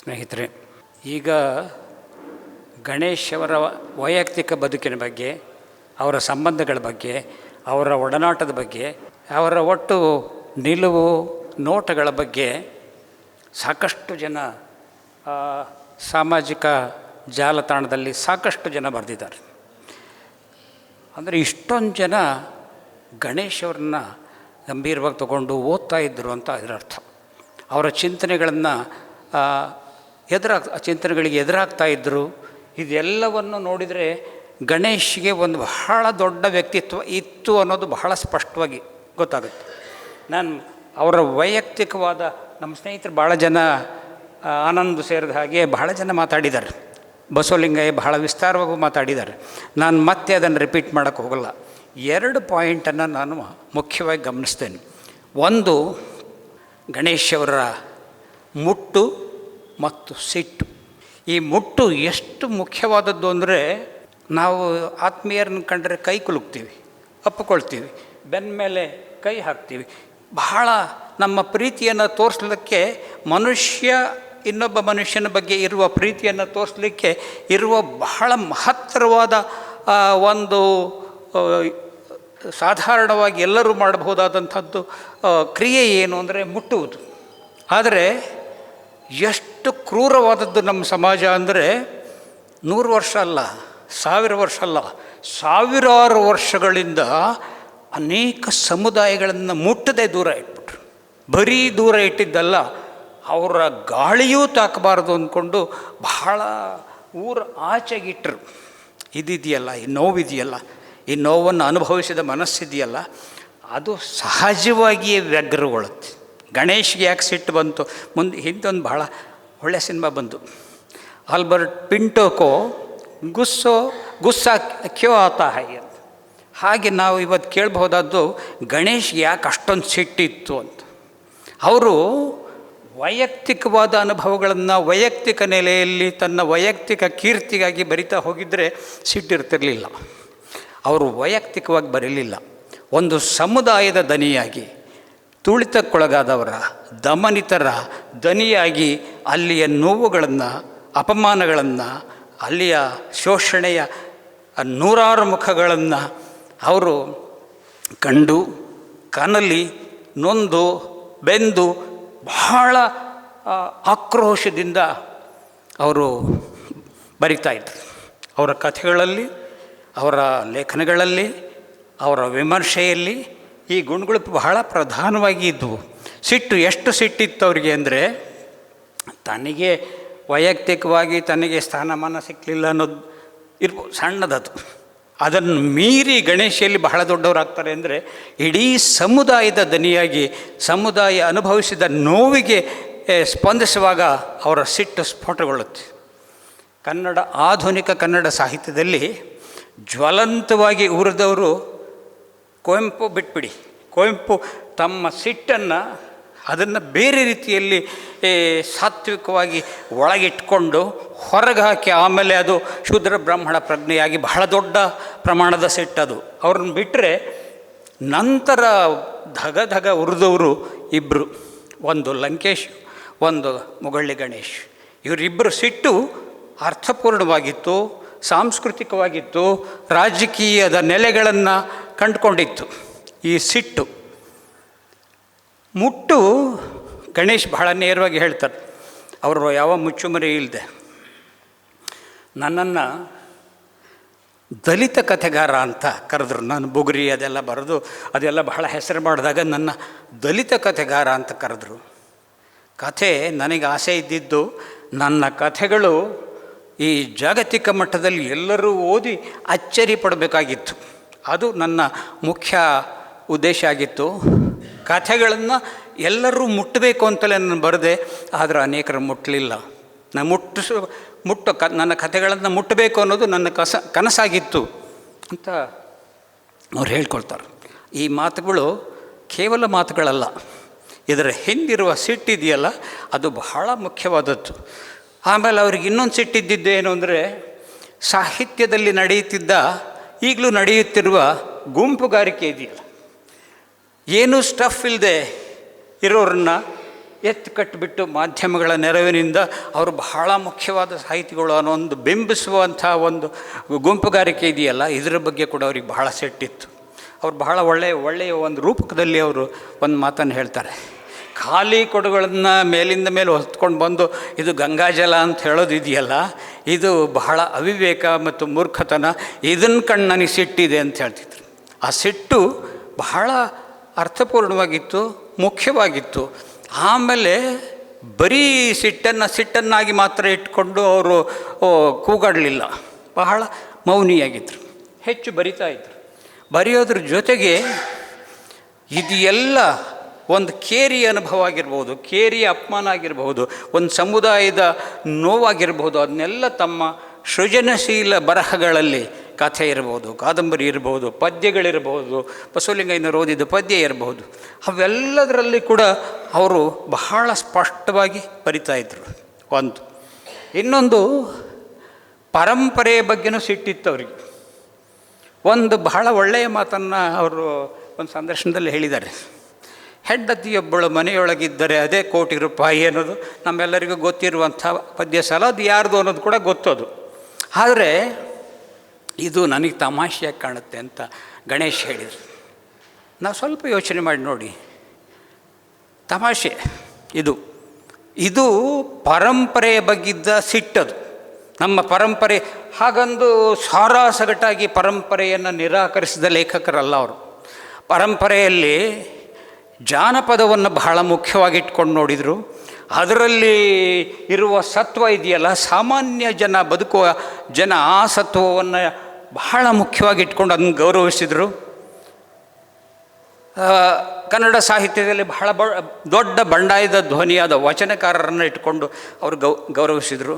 ಸ್ನೇಹಿತರೆ, ಈಗ ಗಣೇಶ್ ಅವರ ವೈಯಕ್ತಿಕ ಬದುಕಿನ ಬಗ್ಗೆ, ಅವರ ಸಂಬಂಧಗಳ ಬಗ್ಗೆ, ಅವರ ಒಡನಾಟದ ಬಗ್ಗೆ, ಅವರ ಒಟ್ಟು ನಿಲುವು ನೋಟಗಳ ಬಗ್ಗೆ ಸಾಕಷ್ಟು ಜನ ಸಾಮಾಜಿಕ ಜಾಲತಾಣದಲ್ಲಿ ಸಾಕಷ್ಟು ಜನ ಬರೆದಿದ್ದಾರೆ. ಅಂದರೆ ಇಷ್ಟೊಂದು ಜನ ಗಣೇಶ್ ಅವ್ರನ್ನ ಗಂಭೀರವಾಗಿ ತಗೊಂಡು ಓದ್ತಾ ಇದ್ದರು ಅಂತ ಇದರ ಅರ್ಥ ಅವರ ಚಿಂತನೆಗಳನ್ನು ಎದುರಾಗ್ ಚಿಂತನೆಗಳಿಗೆ ಎದುರಾಗ್ತಾ ಇದ್ದರು ಇದೆಲ್ಲವನ್ನು ನೋಡಿದರೆ ಗಣೇಶ್ಗೆ ಒಂದು ಬಹಳ ದೊಡ್ಡ ವ್ಯಕ್ತಿತ್ವ ಇತ್ತು ಅನ್ನೋದು ಬಹಳ ಸ್ಪಷ್ಟವಾಗಿ ಗೊತ್ತಾಗುತ್ತೆ. ನಾನು ಅವರ ವೈಯಕ್ತಿಕವಾದ, ನಮ್ಮ ಸ್ನೇಹಿತರು ಭಾಳ ಜನ ಆನಂದ್ ಸೇರಿದ ಹಾಗೆ ಬಹಳ ಜನ ಮಾತಾಡಿದ್ದಾರೆ. ಬಸವಲಿಂಗಯ್ಯ ಬಹಳ ವಿಸ್ತಾರವಾಗಿ ಮಾತಾಡಿದ್ದಾರೆ. ನಾನು ಮತ್ತೆ ಅದನ್ನು ರಿಪೀಟ್ ಮಾಡೋಕ್ಕೆ ಹೋಗಲ್ಲ. ಎರಡು ಪಾಯಿಂಟನ್ನು ನಾನು ಮುಖ್ಯವಾಗಿ ಗಮನಿಸ್ತೇನೆ. ಒಂದು, ಗಣೇಶವರ ಮುಟ್ಟು ಮತ್ತು ಸಿಟ್ಟು. ಈ ಮುಟ್ಟು ಎಷ್ಟು ಮುಖ್ಯವಾದದ್ದು ಅಂದರೆ ನಾವು ಆತ್ಮೀಯರನ್ನು ಕಂಡರೆ ಕೈ ಕುಲುಕ್ತೀವಿ, ಅಪ್ಪಿಕೊಳ್ತೀವಿ, ಬೆನ್ನ ಮೇಲೆ ಕೈ ಹಾಕ್ತೀವಿ. ಬಹಳ ನಮ್ಮ ಪ್ರೀತಿಯನ್ನು ತೋರಿಸ್ಲಿಕ್ಕೆ ಮನುಷ್ಯ ಇನ್ನೊಬ್ಬ ಮನುಷ್ಯನ ಬಗ್ಗೆ ಇರುವ ಪ್ರೀತಿಯನ್ನು ತೋರಿಸ್ಲಿಕ್ಕೆ ಇರುವ ಬಹಳ ಮಹತ್ತರವಾದ ಒಂದು ಸಾಧಾರಣವಾಗಿ ಎಲ್ಲರೂ ಮಾಡಬಹುದಾದಂಥದ್ದು ಕ್ರಿಯೆ ಏನು ಅಂದರೆ ಮುಟ್ಟುವುದು. ಆದರೆ ಎಷ್ಟು ಕ್ರೂರವಾದದ್ದು ನಮ್ಮ ಸಮಾಜ ಅಂದರೆ ನೂರು ವರ್ಷ ಅಲ್ಲ, ಸಾವಿರ ವರ್ಷ ಅಲ್ಲ, ಸಾವಿರಾರು ವರ್ಷಗಳಿಂದ ಅನೇಕ ಸಮುದಾಯಗಳನ್ನು ಮುಟ್ಟದೆ ದೂರ ಇಟ್ಬಿಟ್ರು. ಬರೀ ದೂರ ಇಟ್ಟಿದ್ದಲ್ಲ, ಅವರ ಗಾಳಿಯೂ ತಾಕಬಾರದು ಅಂದ್ಕೊಂಡು ಬಹಳ ಊರ ಆಚೆಗಿಟ್ಟರು ಇದಿದೆಯಲ್ಲ, ಈ ನೋವಿದೆಯಲ್ಲ, ಈ ನೋವನ್ನು ಅನುಭವಿಸಿದ ಮನಸ್ಸಿದೆಯಲ್ಲ, ಅದು ಸಹಜವಾಗಿಯೇ ವ್ಯಗ್ರಗೊಳ್ಳುತ್ತೆ. ಗಣೇಶ್ಗೆ ಯಾಕೆ ಸಿಟ್ಟು ಬಂತು? ಮುಂದೆ ಹಿಂದೊಂದು ಬಹಳ ಒಳ್ಳೆಯ ಸಿನಿಮಾ ಬಂತು. ಆಲ್ಬರ್ಟ್ ಪಿಂಟೋಕೋ ಗುಸ್ಸೋ, ಗುಸ್ಸಾ ಕ್ಯೋ ಆತ ಹೈ ಅಂತ. ಹಾಗೆ ನಾವು ಇವತ್ತು ಕೇಳಬಹುದಾದ್ದು ಗಣೇಶ್ಗೆ ಯಾಕೆ ಅಷ್ಟೊಂದು ಸಿಟ್ಟಿತ್ತು ಅಂತ. ಅವರು ವೈಯಕ್ತಿಕವಾದ ಅನುಭವಗಳನ್ನು ವೈಯಕ್ತಿಕ ನೆಲೆಯಲ್ಲಿ ತನ್ನ ವೈಯಕ್ತಿಕ ಕೀರ್ತಿಗಾಗಿ ಬರಿತಾ ಹೋಗಿದ್ದರೆ ಸಿಟ್ಟಿರ್ತಿರಲಿಲ್ಲ. ಅವರು ವೈಯಕ್ತಿಕವಾಗಿ ಬರೀಲಿಲ್ಲ. ಒಂದು ಸಮುದಾಯದ ದನಿಯಾಗಿ ತುಳಿತಕ್ಕೊಳಗಾದವರ, ದಮನಿತರ, ದನಿಯಾಗಿ ಅಲ್ಲಿಯ ನೋವುಗಳನ್ನು, ಅಪಮಾನಗಳನ್ನು, ಅಲ್ಲಿಯ ಶೋಷಣೆಯ ನೂರಾರು ಮುಖಗಳನ್ನು ಅವರು ಕಂಡು, ಕನಲಿ ನೊಂದು, ಬೆಂದು ಬಹಳ ಆಕ್ರೋಶದಿಂದ ಅವರು ಬರಿತಾ ಇದ್ರು. ಅವರ ಕಥೆಗಳಲ್ಲಿ, ಅವರ ಲೇಖನಗಳಲ್ಲಿ, ಅವರ ವಿಮರ್ಶೆಯಲ್ಲಿ ಈ ಗುಣಗಳು ಬಹಳ ಪ್ರಧಾನವಾಗಿ ಇದ್ವು. ಸಿಟ್ಟು ಎಷ್ಟು ಸಿಟ್ಟಿತ್ತು ಅವರಿಗೆ ಅಂದರೆ, ತನಗೆ ವೈಯಕ್ತಿಕವಾಗಿ ತನಗೆ ಸ್ಥಾನಮಾನ ಸಿಕ್ಕಲಿಲ್ಲ ಅನ್ನೋದು ಇರ್ಬೋದು ಸಣ್ಣದದು. ಅದನ್ನು ಮೀರಿ ಗಣೇಶಿಯಲ್ಲಿ ಬಹಳ ದೊಡ್ಡವರಾಗ್ತಾರೆ ಅಂದರೆ, ಇಡೀ ಸಮುದಾಯದ ದನಿಯಾಗಿ, ಸಮುದಾಯ ಅನುಭವಿಸಿದ ನೋವಿಗೆ ಸ್ಪಂದಿಸುವಾಗ ಅವರ ಸಿಟ್ಟು ಸ್ಫೋಟಗೊಳ್ಳುತ್ತೆ. ಕನ್ನಡ, ಆಧುನಿಕ ಕನ್ನಡ ಸಾಹಿತ್ಯದಲ್ಲಿ ಜ್ವಲಂತವಾಗಿ ಉರಿದವರು ಕುವೆಂಪು ಬಿಟ್ಬಿಡಿ. ಕುವೆಂಪು ತಮ್ಮ ಸಿಟ್ಟನ್ನು ಅದನ್ನು ಬೇರೆ ರೀತಿಯಲ್ಲಿ ಸಾತ್ವಿಕವಾಗಿ ಒಳಗಿಟ್ಕೊಂಡು ಹೊರಗೆ ಹಾಕಿ ಆಮೇಲೆ ಅದು ಶೂದ್ರ ಬ್ರಾಹ್ಮಣ ಪ್ರಜ್ಞೆಯಾಗಿ ಬಹಳ ದೊಡ್ಡ ಪ್ರಮಾಣದ ಸಿಟ್ಟದು ಅವ್ರನ್ನ ಬಿಟ್ಟರೆ ನಂತರ ಧಗ ಧಗ ಉರಿದವರು ಇಬ್ಬರು ಒಂದು ಲಂಕೇಶ್, ಒಂದು ಮುಗಳ್ಳಿ ಗಣೇಶ್. ಇವರಿಬ್ಬರು ಸಿಟ್ಟು ಅರ್ಥಪೂರ್ಣವಾಗಿತ್ತು, ಸಾಂಸ್ಕೃತಿಕವಾಗಿತ್ತು, ರಾಜಕೀಯದ ನೆಲೆಗಳನ್ನು ಕಂಡುಕೊಂಡಿತ್ತು. ಈ ಸಿಟ್ಟು. ಮುಟ್ಟು ಗಣೇಶ್ ಬಹಳ ನೇರವಾಗಿ ಹೇಳ್ತಾರೆ. ಅವರು ಯಾವ ಮುಚ್ಚುಮರಿ ಇಲ್ಲದೆ ನನ್ನನ್ನು ದಲಿತ ಕಥೆಗಾರ ಅಂತ ಕರೆದ್ರು. ನಾನು ಬುಗುರಿ, ಅದೆಲ್ಲ ಬರೆದು, ಅದೆಲ್ಲ ಬಹಳ ಹೆಸರು ಮಾಡಿದಾಗ ನನ್ನ ದಲಿತ ಕಥೆಗಾರ ಅಂತ ಕರೆದ್ರು. ಕಥೆ ನನಗೆ ಆಸೆ ಇದ್ದಿದ್ದು ನನ್ನ ಕಥೆಗಳು ಈ ಜಾಗತಿಕ ಮಟ್ಟದಲ್ಲಿ ಎಲ್ಲರೂ ಓದಿ ಅಚ್ಚರಿ ಪಡಬೇಕಾಗಿತ್ತು. ಅದು ನನ್ನ ಮುಖ್ಯ ಉದ್ದೇಶ ಆಗಿತ್ತು. ಕಥೆಗಳನ್ನು ಎಲ್ಲರೂ ಮುಟ್ಟಬೇಕು ಅಂತಲೇ ನಾನು ಬರೆದೆ, ಆದರೆ ಅನೇಕರು ಮುಟ್ಟಲಿಲ್ಲ ನಾನು ಮುಟ್ಟಿಸು ಮುಟ್ಟು ಕ, ನನ್ನ ಕಥೆಗಳನ್ನು ಮುಟ್ಟಬೇಕು ಅನ್ನೋದು ನನ್ನ ಕಸ, ಕನಸಾಗಿತ್ತು ಅಂತ ಅವ್ರು ಹೇಳ್ಕೊಳ್ತಾರೆ ಈ ಮಾತುಗಳು ಕೇವಲ ಮಾತುಗಳಲ್ಲ, ಇದರ ಹಿಂದಿರುವ ಸಿಟ್ಟಿದೆಯಲ್ಲ, ಅದು ಬಹಳ ಮುಖ್ಯವಾದದ್ದು. ಆಮೇಲೆ ಅವ್ರಿಗೆ ಇನ್ನೊಂದು ಸಿಟ್ಟಿದ್ದಿದ್ದು ಏನು ಅಂದರೆ, ಸಾಹಿತ್ಯದಲ್ಲಿ ನಡೆಯುತ್ತಿದ್ದ ಈಗಲೂ ನಡೆಯುತ್ತಿರುವ ಗುಂಪುಗಾರಿಕೆ ಇದೆಯಲ್ಲ. ಏನೂ ಸ್ಟಫ್ ಇಲ್ಲದೆ ಇರೋರನ್ನ ಎತ್ತು ಕಟ್ಟಿಬಿಟ್ಟು ಮಾಧ್ಯಮಗಳ ನೆರವಿನಿಂದ ಅವರು ಬಹಳ ಮುಖ್ಯವಾದ ಸಾಹಿತಿಗಳು ಅನ್ನೋ ಒಂದು ಬಿಂಬಿಸುವಂಥ ಒಂದು ಗುಂಪುಗಾರಿಕೆ ಇದೆಯಲ್ಲ, ಇದರ ಬಗ್ಗೆ ಕೂಡ ಅವ್ರಿಗೆ ಬಹಳ ಸೆಟ್ಟಿತ್ತು. ಅವ್ರು ಬಹಳ ಒಳ್ಳೆಯ ಒಳ್ಳೆಯ ಒಂದು ರೂಪಕದಲ್ಲಿ ಅವರು ಒಂದು ಮಾತನ್ನು ಹೇಳ್ತಾರೆ. ಖಾಲಿ ಕೊಡುಗಳನ್ನು ಮೇಲಿಂದ ಮೇಲೆ ಹೊತ್ಕೊಂಡು ಬಂದು ಇದು ಗಂಗಾಜಲ ಅಂತ ಹೇಳೋದು ಇದೆಯಲ್ಲ ಇದು ಬಹಳ ಅವಿವೇಕ ಮತ್ತು ಮೂರ್ಖತನ ಇದನ್ನು ಕಣ್ಣು ನನಗೆ ಸಿಟ್ಟಿದೆ ಅಂತ ಹೇಳ್ತಿದ್ರು. ಆ ಸಿಟ್ಟು ಬಹಳ ಅರ್ಥಪೂರ್ಣವಾಗಿತ್ತು, ಮುಖ್ಯವಾಗಿತ್ತು. ಆಮೇಲೆ ಬರೀ ಸಿಟ್ಟನ್ನು, ಸಿಟ್ಟನ್ನಾಗಿ ಮಾತ್ರ ಇಟ್ಕೊಂಡು ಅವರು ಕೂಗಾಡಲಿಲ್ಲ. ಬಹಳ ಮೌನಿಯಾಗಿದ್ದರು ಹೆಚ್ಚು ಬರಿತಾ ಇದ್ದರು ಬರೆಯೋದ್ರ ಜೊತೆಗೆ ಇದು ಎಲ್ಲ ಒಂದು ಕೇರಿ ಅನುಭವ ಆಗಿರ್ಬೋದು ಕೇರಿಯ ಅಪಮಾನ ಆಗಿರಬಹುದು, ಒಂದು ಸಮುದಾಯದ ನೋವಾಗಿರ್ಬೋದು, ಅದನ್ನೆಲ್ಲ ತಮ್ಮ ಸೃಜನಶೀಲ ಬರಹಗಳಲ್ಲಿ ಕಥೆ ಇರ್ಬೋದು, ಕಾದಂಬರಿ ಇರ್ಬೋದು, ಪದ್ಯಗಳಿರ್ಬೋದು, ಬಸವಲಿಂಗಯ್ಯನವರು ಓದಿದ ಪದ್ಯ ಇರಬಹುದು ಅವೆಲ್ಲದರಲ್ಲಿ ಕೂಡ ಅವರು ಬಹಳ ಸ್ಪಷ್ಟವಾಗಿ ಬರಿತಾ ಇದ್ದರು ಒಂದು. ಇನ್ನೊಂದು, ಪರಂಪರೆಯ ಬಗ್ಗೆನೂ ಸಿಟ್ಟಿತ್ತು ಅವರಿಗೆ. ಒಂದು ಬಹಳ ಒಳ್ಳೆಯ ಮಾತನ್ನು ಅವರು ಒಂದು ಸಂದರ್ಶನದಲ್ಲಿ ಹೇಳಿದ್ದಾರೆ. ಹೆಂಡತಿಯೊಬ್ಬಳು ಮನೆಯೊಳಗಿದ್ದರೆ ಅದೇ ಕೋಟಿ ರೂಪಾಯಿ ಅನ್ನೋದು ನಮ್ಮೆಲ್ಲರಿಗೂ ಗೊತ್ತಿರುವಂಥ ಪದ್ಯ ಸಲ ಅದು ಯಾರ್ದು ಅನ್ನೋದು ಕೂಡ ಗೊತ್ತದು. ಆದರೆ ಇದು ನನಗೆ ತಮಾಷೆಯಾಗಿ ಕಾಣುತ್ತೆ ಅಂತ ಗಣೇಶ್ ಹೇಳಿದರು. ನಾವು ಸ್ವಲ್ಪ ಯೋಚನೆ ಮಾಡಿ ನೋಡಿ. ತಮಾಷೆ ಇದು. ಇದು ಪರಂಪರೆಯ ಬಗ್ಗಿದ್ದ ಸಿಟ್ಟದು. ನಮ್ಮ ಪರಂಪರೆ ಹಾಗಂದು ಸಾರಾಸಗಟಾಗಿ ಪರಂಪರೆಯನ್ನು ನಿರಾಕರಿಸಿದ ಲೇಖಕರಲ್ಲ ಅವರು. ಪರಂಪರೆಯಲ್ಲಿ ಜಾನಪದವನ್ನು ಬಹಳ ಮುಖ್ಯವಾಗಿ ಇಟ್ಕೊಂಡು ನೋಡಿದರು. ಅದರಲ್ಲಿ ಇರುವ ಸತ್ವ ಇದೆಯಲ್ಲ, ಸಾಮಾನ್ಯ ಜನ ಬದುಕುವ ಜನ ಆ ಸತ್ವವನ್ನು ಬಹಳ ಮುಖ್ಯವಾಗಿ ಇಟ್ಕೊಂಡು ಅದನ್ನು ಗೌರವಿಸಿದರು. ಕನ್ನಡ ಸಾಹಿತ್ಯದಲ್ಲಿ ಬಹಳ ಬ, ದೊಡ್ಡ ಬಂಡಾಯದ ಧ್ವನಿಯಾದ ವಚನಕಾರರನ್ನು ಇಟ್ಕೊಂಡು ಅವರು ಗೌ, ಗೌರವಿಸಿದರು.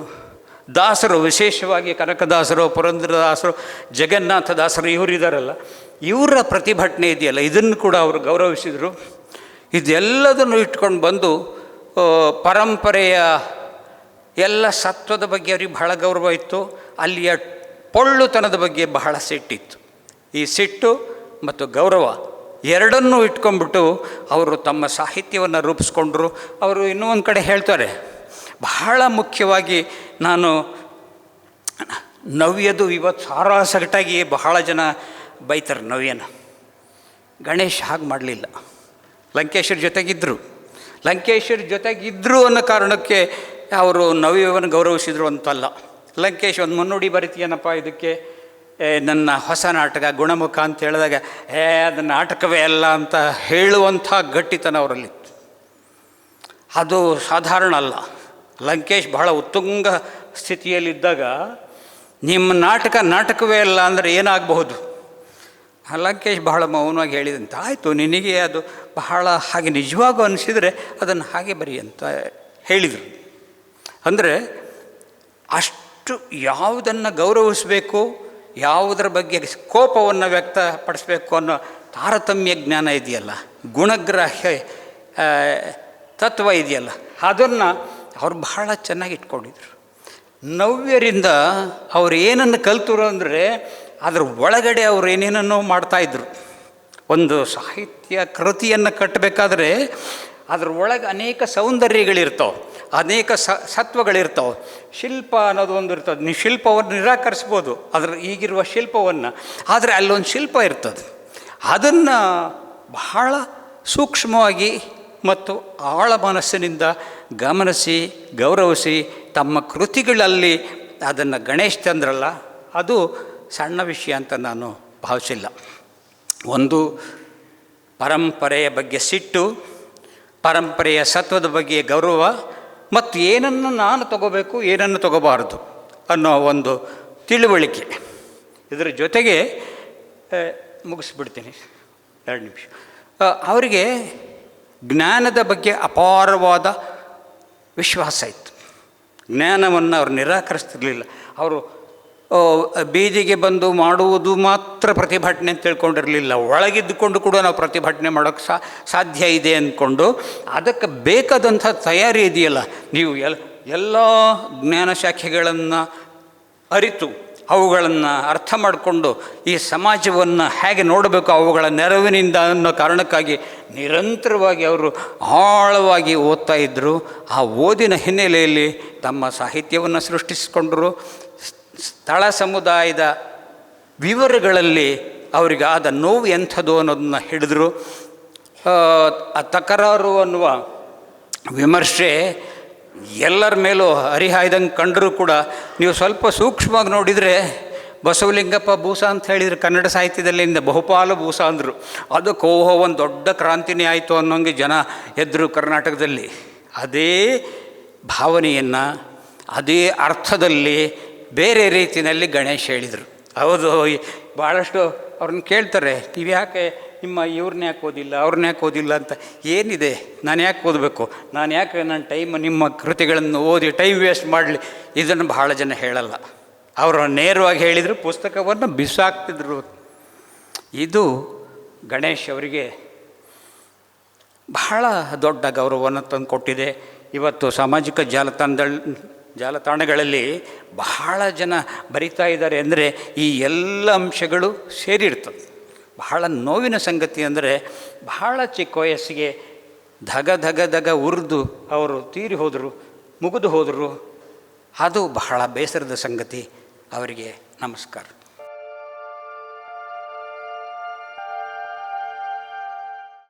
ದಾಸರು, ವಿಶೇಷವಾಗಿ ಕನಕದಾಸರು, ಪುರಂದ್ರದಾಸರು, ಜಗನ್ನಾಥದಾಸರು ಇವರಿದ್ದಾರಲ್ಲ ಇವರ ಪ್ರತಿಭಟನೆ ಇದೆಯಲ್ಲ, ಇದನ್ನು ಕೂಡ ಅವರು ಗೌರವಿಸಿದರು. ಇದೆಲ್ಲದನ್ನು ಇಟ್ಕೊಂಡು ಬಂದು ಪರಂಪರೆಯ ಎಲ್ಲ ಸತ್ವದ ಬಗ್ಗೆ ಅವ್ರಿಗೆ ಬಹಳ ಗೌರವ ಇತ್ತು. ಅಲ್ಲಿಯ ಪೊಳ್ಳುತನದ ಬಗ್ಗೆ ಬಹಳ ಸಿಟ್ಟಿತ್ತು. ಈ ಸಿಟ್ಟು ಮತ್ತು ಗೌರವ ಎರಡನ್ನೂ ಇಟ್ಕೊಂಡ್ಬಿಟ್ಟು ಅವರು ತಮ್ಮ ಸಾಹಿತ್ಯವನ್ನು ರೂಪಿಸ್ಕೊಂಡ್ರು. ಅವರು ಇನ್ನೂ ಒಂದು ಕಡೆ ಹೇಳ್ತಾರೆ, ಬಹಳ ಮುಖ್ಯವಾಗಿ ನಾನು ನವ್ಯದು ಇವತ್ತು ಸಾರಾಸಗಟಾಗಿ ಬಹಳ ಜನ ಬೈತಾರೆ ನವ್ಯನ. ಗಣೇಶ್ ಹಾಗೆ ಮಾಡಲಿಲ್ಲ. ಲಂಕೇಶ್ವರ ಜೊತೆಗಿದ್ದರು ಲಂಕೇಶ್ವರ ಜೊತೆಗಿದ್ದರು ಅನ್ನೋ ಕಾರಣಕ್ಕೆ ಅವರು ನವ್ಯವನ್ನು ಗೌರವಿಸಿದರು ಅಂತಲ್ಲ. ಲಂಕೇಶ್ ಒಂದು ಮುನ್ನುಡಿ ಬರಿತೀಯನಪ್ಪ ಇದಕ್ಕೆ. ನನ್ನ ಹೊಸ ನಾಟಕ, ಗುಣಮುಖ ಅಂತ ಹೇಳಿದಾಗ, ಏ, ಅದು ನಾಟಕವೇ ಅಲ್ಲ ಅಂತ ಹೇಳುವಂಥ ಗಟ್ಟಿತನ ಅವರಲ್ಲಿತ್ತು. ಅದು ಸಾಧಾರಣ ಅಲ್ಲ. ಲಂಕೇಶ್ ಬಹಳ ಉತ್ತುಂಗ ಸ್ಥಿತಿಯಲ್ಲಿದ್ದಾಗ, ನಿಮ್ಮ ನಾಟಕ ನಾಟಕವೇ ಅಲ್ಲ ಅಂದರೆ ಏನಾಗಬಹುದು? ಲಂಕೇಶ್ ಬಹಳ ಮೌನವಾಗಿ ಹೇಳಿದಂತೆ, ಆಯಿತು, ನಿನಗೆ ಅದು ಬಹಳ ಹಾಗೆ ನಿಜವಾಗೂ ಅನಿಸಿದರೆ ಅದನ್ನು ಹಾಗೆ ಬರಿ ಅಂತ ಹೇಳಿದರು. ಅಂದರೆ ಅಷ್ಟು ಯಾವುದನ್ನು ಗೌರವಿಸಬೇಕು, ಯಾವುದರ ಬಗ್ಗೆ ಕೋಪವನ್ನು ವ್ಯಕ್ತಪಡಿಸಬೇಕು ಅನ್ನೋ ತಾರತಮ್ಯ ಜ್ಞಾನ ಇದೆಯಲ್ಲ, ಗುಣಗ್ರಾಹ್ಯ ತತ್ವ ಇದೆಯಲ್ಲ, ಅದನ್ನು ಅವ್ರು ಬಹಳ ಚೆನ್ನಾಗಿ ಇಟ್ಕೊಂಡಿದ್ರು. ನವ್ಯರಿಂದ ಅವ್ರು ಏನನ್ನು ಕಲ್ತರು ಅಂದರೆ ಅದ್ರ ಒಳಗಡೆ ಅವ್ರು ಏನೇನನ್ನೋ ಮಾಡ್ತಾಯಿದ್ರು ಒಂದು ಸಾಹಿತ್ಯ ಕೃತಿಯನ್ನು ಕಟ್ಟಬೇಕಾದ್ರೆ ಅದ್ರ ಒಳಗೆ ಅನೇಕ ಸೌಂದರ್ಯಗಳಿರ್ತಾವೆ, ಅನೇಕ ಸ, ಸತ್ವಗಳಿರ್ತಾವೆ. ಶಿಲ್ಪ ಅನ್ನೋದು ಒಂದು ಇರ್ತದೆ. ನೀವು ಶಿಲ್ಪವನ್ನು ನಿರಾಕರಿಸ್ಬೋದು, ಅದ್ರ ಈಗಿರುವ ಶಿಲ್ಪವನ್ನು. ಆದರೆ ಅಲ್ಲೊಂದು ಶಿಲ್ಪ ಇರ್ತದೆ. ಅದನ್ನು ಬಹಳ ಸೂಕ್ಷ್ಮವಾಗಿ ಮತ್ತು ಆಳ ಮನಸ್ಸಿನಿಂದ ಗಮನಿಸಿ, ಗೌರವಿಸಿ ತಮ್ಮ ಕೃತಿಗಳಲ್ಲಿ ಅದನ್ನು ಗಣೇಶ್ ಚಂದ್ರಲ್ಲ, ಅದು ಸಣ್ಣ ವಿಷಯ ಅಂತ ನಾನು ಭಾವಿಸಿಲ್ಲ. ಒಂದು ಪರಂಪರೆಯ ಬಗ್ಗೆ ಸಿಟ್ಟು, ಪರಂಪರೆಯ ಸತ್ವದ ಬಗ್ಗೆ ಗೌರವ ಮತ್ತು ಏನನ್ನು ನಾನು ತಗೋಬೇಕು, ಏನನ್ನು ತಗೋಬಾರದು ಅನ್ನೋ ಒಂದು ತಿಳುವಳಿಕೆ. ಇದರ ಜೊತೆಗೆ ಮುಗಿಸ್ಬಿಡ್ತೀನಿ. ಎರಡು ನಿಮಿಷ. ಅವರಿಗೆ ಜ್ಞಾನದ ಬಗ್ಗೆ ಅಪಾರವಾದ ವಿಶ್ವಾಸ ಇತ್ತು. ಜ್ಞಾನವನ್ನು ಅವರು ನಿರಾಕರಿಸ್ತಿರಲಿಲ್ಲ. ಅವರು ಬೀದಿಗೆ ಬಂದು ಮಾಡುವುದು ಮಾತ್ರ ಪ್ರತಿಭಟನೆ ಅಂತ ತಿಳ್ಕೊಂಡಿರಲಿಲ್ಲ. ಒಳಗಿದ್ದುಕೊಂಡು ಕೂಡ ನಾವು ಪ್ರತಿಭಟನೆ ಮಾಡೋಕ್ಕೆ ಸಾ, ಸಾಧ್ಯ ಇದೆ ಅಂದ್ಕೊಂಡು ಅದಕ್ಕೆ ಬೇಕಾದಂಥ ತಯಾರಿ ಇದೆಯಲ್ಲ, ನೀವು ಎಲ್ ಎಲ್ಲ ಜ್ಞಾನ ಶಾಖೆಗಳನ್ನು ಅರಿತು, ಅವುಗಳನ್ನು ಅರ್ಥ ಮಾಡಿಕೊಂಡು ಈ ಸಮಾಜವನ್ನು ಹೇಗೆ ನೋಡಬೇಕು ಅವುಗಳ ನೆರವಿನಿಂದ ಅನ್ನೋ ಕಾರಣಕ್ಕಾಗಿ ನಿರಂತರವಾಗಿ ಅವರು ಆಳವಾಗಿ ಓದ್ತಾ ಇದ್ದರು ಆ ಓದಿನ ಹಿನ್ನೆಲೆಯಲ್ಲಿ ತಮ್ಮ ಸಾಹಿತ್ಯವನ್ನು ಸೃಷ್ಟಿಸಿಕೊಂಡರು. ಸ್ಥಳ ಸಮುದಾಯದ ವಿವರಗಳಲ್ಲಿ ಅವರಿಗಾದ ನೋವು ಎಂಥದ್ದು ಅನ್ನೋದನ್ನ ಹಿಡಿದ್ರು. ಆ, ಆ ತಕರಾರು ಅನ್ನುವ ವಿಮರ್ಶೆ ಎಲ್ಲರ ಮೇಲೂ ಹರಿಹಾಯ್ದಂಗೆ ಕಂಡರೂ ಕೂಡ ನೀವು ಸ್ವಲ್ಪ ಸೂಕ್ಷ್ಮವಾಗಿ ನೋಡಿದರೆ ಬಸವಲಿಂಗಪ್ಪ ಭೂಸ ಅಂತ ಹೇಳಿದರೆ ಕನ್ನಡ ಸಾಹಿತ್ಯದಲ್ಲಿಂದ ಬಹುಪಾಲು ಭೂಸ ಅಂದರು. ಅದು ಕೋಹೋ ಒಂದು ದೊಡ್ಡ ಕ್ರಾಂತಿನೇ ಆಯಿತು ಅನ್ನೋಂಗೆ ಜನ ಎದ್ರು ಕರ್ನಾಟಕದಲ್ಲಿ. ಅದೇ ಭಾವನೆಯನ್ನು ಅದೇ ಅರ್ಥದಲ್ಲಿ ಬೇರೆ ರೀತಿಯಲ್ಲಿ ಗಣೇಶ್ ಹೇಳಿದರು. ಹೌದು ಭಾಳಷ್ಟು ಅವ್ರನ್ನ ಕೇಳ್ತಾರೆ, ನೀವು ಯಾಕೆ ನಿಮ್ಮ ಇವ್ರನ್ನ ಯಾಕೆ ಓದಿಲ್ಲ, ಅವ್ರನ್ನ ಯಾಕೆ ಓದಿಲ್ಲ ಅಂತ? ಏನಿದೆ, ನಾನು ಯಾಕೆ ಓದಬೇಕು? ನಾನು ಯಾಕೆ ನನ್ನ ಟೈಮ್ ನಿಮ್ಮ ಕೃತಿಗಳನ್ನು ಓದಿ ಟೈಮ್ ವೇಸ್ಟ್ ಮಾಡಲಿ? ಇದನ್ನು ಬಹಳ ಜನ ಹೇಳಲ್ಲ. ಅವರು ನೇರವಾಗಿ ಹೇಳಿದರು, ಪುಸ್ತಕವನ್ನು ಬಿಸಾಕ್ತಿದ್ರು. ಇದು ಗಣೇಶ್ ಅವರಿಗೆ ಬಹಳ ದೊಡ್ಡ ಗೌರವವನ್ನು ತಂದುಕೊಟ್ಟಿದೆ. ಇವತ್ತು ಸಾಮಾಜಿಕ ಜಾಲತಾಣದ ಜಾಲತಾಣಗಳಲ್ಲಿ ಬಹಳ ಜನ ಬರಿತಾ ಇದ್ದಾರೆ ಅಂದರೆ ಈ ಎಲ್ಲ ಅಂಶಗಳು ಸೇರಿರ್ತದೆ. ಬಹಳ ನೋವಿನ ಸಂಗತಿ ಅಂದರೆ ಬಹಳ ಚಿಕ್ಕ ವಯಸ್ಸಿಗೆ ಧಗ ಧಗ ಧಗ ಉರಿದು ಅವರು ತೀರಿ ಹೋದರು, ಮುಗಿದು ಹೋದರು. ಅದು ಬಹಳ ಬೇಸರದ ಸಂಗತಿ. ಅವರಿಗೆ ನಮಸ್ಕಾರ.